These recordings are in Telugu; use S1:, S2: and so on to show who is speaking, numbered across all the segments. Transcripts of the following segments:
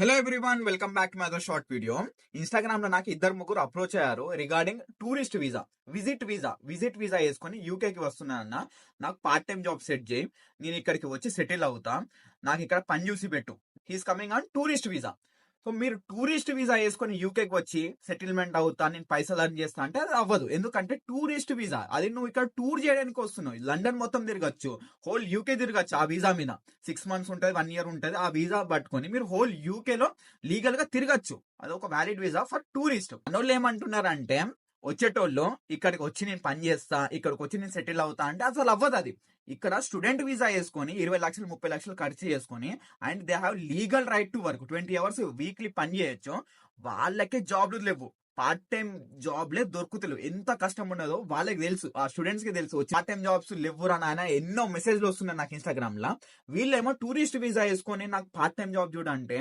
S1: Hello everyone welcome back to my other short video ఇన్స్టాగ్రామ్లో నాకు ఇద్దరు ముగ్గురు అప్రోచ్ అయ్యారు regarding tourist visa visit visa visit visa వేసుకొని యూకే కి వస్తున్నానన్న. నాకు పార్ట్ టైం జాబ్ సెట్ చేయి నేను ఇక్కడికి వచ్చి సెటిల్ అవుతా. నాకు ఇక్కడ పని చూసి పెట్టు. He's coming on tourist visa so మీరు టూరిస్ట్ వీసా వేసుకొని యూకేకి వచ్చి సెటిల్మెంట్ అవుతా నేను పైసలు అర్న్ చేస్తా అంటే అది అవ్వదు. ఎందుకంటే టూరిస్ట్ వీసా అది నువ్వు ఇక్కడ టూర్ చేయడానికి వస్తున్నావు. లండన్ మొత్తం తిరగచ్చు హోల్ యూకే తిరగచ్చు ఆ వీసా మీద. సిక్స్ మంత్స్ ఉంటుంది వన్ ఇయర్ ఉంటుంది ఆ వీసా పట్టుకొని మీరు హోల్ యూకేలో లీగల్గా తిరగచ్చు. అది ఒక వ్యాలిడ్ వీసా ఫర్ టూరిస్ట్ మనోళ్ళు ఏమంటున్నారంటే వచ్చేటోళ్ళు ఇక్కడికి వచ్చి నేను పని చేస్తా ఇక్కడికి వచ్చి నేను సెటిల్ అవుతా అంటే అసలు అవ్వదు అది. ఇక్కడ స్టూడెంట్ వీసా వేసుకొని ఇరవై లక్షలు ముప్పై లక్షలు ఖర్చు చేసుకొని and they have legal right to work. Twenty hours weekly పని చేయొచ్చు. వాళ్ళకే జాబ్లు లేవు. పార్ట్ టైం జాబ్లే దొరుకుతలేవు. ఎంత కష్టం ఉన్నదో వాళ్ళకి తెలుసు. ఆ స్టూడెంట్స్కి తెలుసు పార్ట్ టైం జాబ్స్ లేవురా నాయన ఎన్నో మెసేజ్లు వస్తున్నాయి నాకు ఇన్స్టాగ్రామ్లో వీళ్ళేమో టూరిస్ట్ వీసా వేసుకొని నాకు పార్ట్ టైం జాబ్ చూడంటే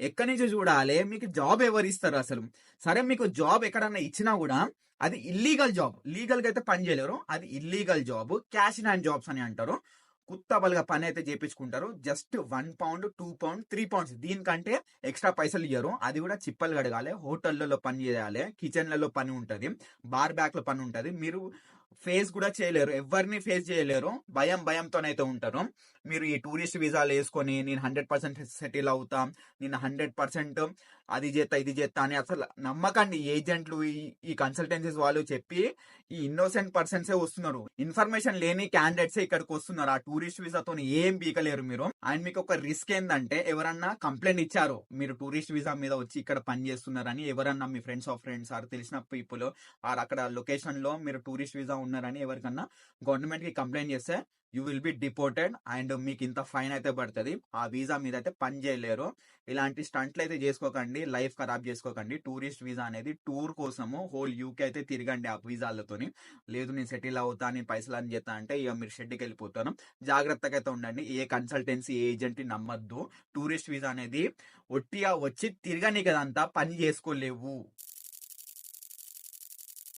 S1: ఎక్కడి నుంచి చూడాలి? మీకు జాబ్ ఎవరు ఇస్తారు అసలు? సరే మీకు జాబ్ ఎక్కడన్నా ఇచ్చినా కూడా అది ఇల్లీగల్ జాబ్. లీగల్గా అయితే పని చేయలేరు. అది illegal job. Cash in hand jobs అని అంటారు. కుత్తబలుగా పని అయితే చేపించుకుంటారు. Just one pound two pound three pounds. దీనికంటే ఎక్స్ట్రా పైసలు ఇయ్యరు. అది కూడా చిప్పలు కడగాలి హోటళ్ళలో పని చేయాలి కిచెన్లలో పని ఉంటుంది బార్ బ్యాక్లో పని ఉంటుంది. మీరు ఫేస్ కూడా చేయలేరు. ఎవరిని ఫేస్ చేయలేరు. భయం భయంతోనైతే ఉంటారు. మీరు ఈ టూరిస్ట్ వీసాలు వేసుకొని నేను హండ్రెడ్ పర్సెంట్ సెటిల్ అవుతా నేను హండ్రెడ్ పర్సెంట్ అది చేస్తా ఇది చేస్తా అని అసలు నమ్మకండి. ఏజెంట్లు ఈ- ఈ కన్సల్టెన్సీస్ వాళ్ళు చెప్పి ఈ ఇన్నోసెంట్ పర్సన్సే వస్తున్నారు. ఇన్ఫర్మేషన్ లేని క్యాండిడేట్స్ ఇక్కడికి వస్తున్నారు. ఆ టూరిస్ట్ వీసాతో ఏం పీకలేరు మీరు. అండ్ మీకు ఒక రిస్క్ ఏంటంటే ఎవరన్నా కంప్లైంట్ ఇచ్చారు. మీరు టూరిస్ట్ వీసా మీద వచ్చి ఇక్కడ పని చేస్తున్నారని ఎవరన్నా మీ ఫ్రెండ్స్ ఆఫ్ ఫ్రెండ్స్ ఆర్ తెలిసిన పీపుల్ ఆర్ అక్కడ లొకేషన్లో మీరు టూరిస్ట్ వీసా ఉన్నారని ఎవరికన్నా గవర్నమెంట్కి కంప్లైంట్ చేస్తే you will be deported and మీకు ఇంత ఫైన్ అయితే పడుతుంది. ఆ వీసా మీద అయితే పని చేయలేరు. ఇలాంటి స్టంట్లు అయితే చేసుకోకండి. లైఫ్ ఖరాబ్ చేసుకోకండి. టూరిస్ట్ వీసా అనేది టూర్ కోసము హోల్ యూకే అయితే తిరగండి ఆ వీసాలతోని. లేదు నేను సెటిల్ అవుతా నేను పైసలు అని చేస్తా అంటే ఇక మీరు షెడ్కి వెళ్ళిపోతాను. జాగ్రత్తగా అయితే ఉండండి. ఏ కన్సల్టెన్సీ ఏజెంట్ నమ్మద్దు. టూరిస్ట్ వీసా అనేది ఒట్టిగా వచ్చి తిరగని కదంతా పని చేసుకోలేవు.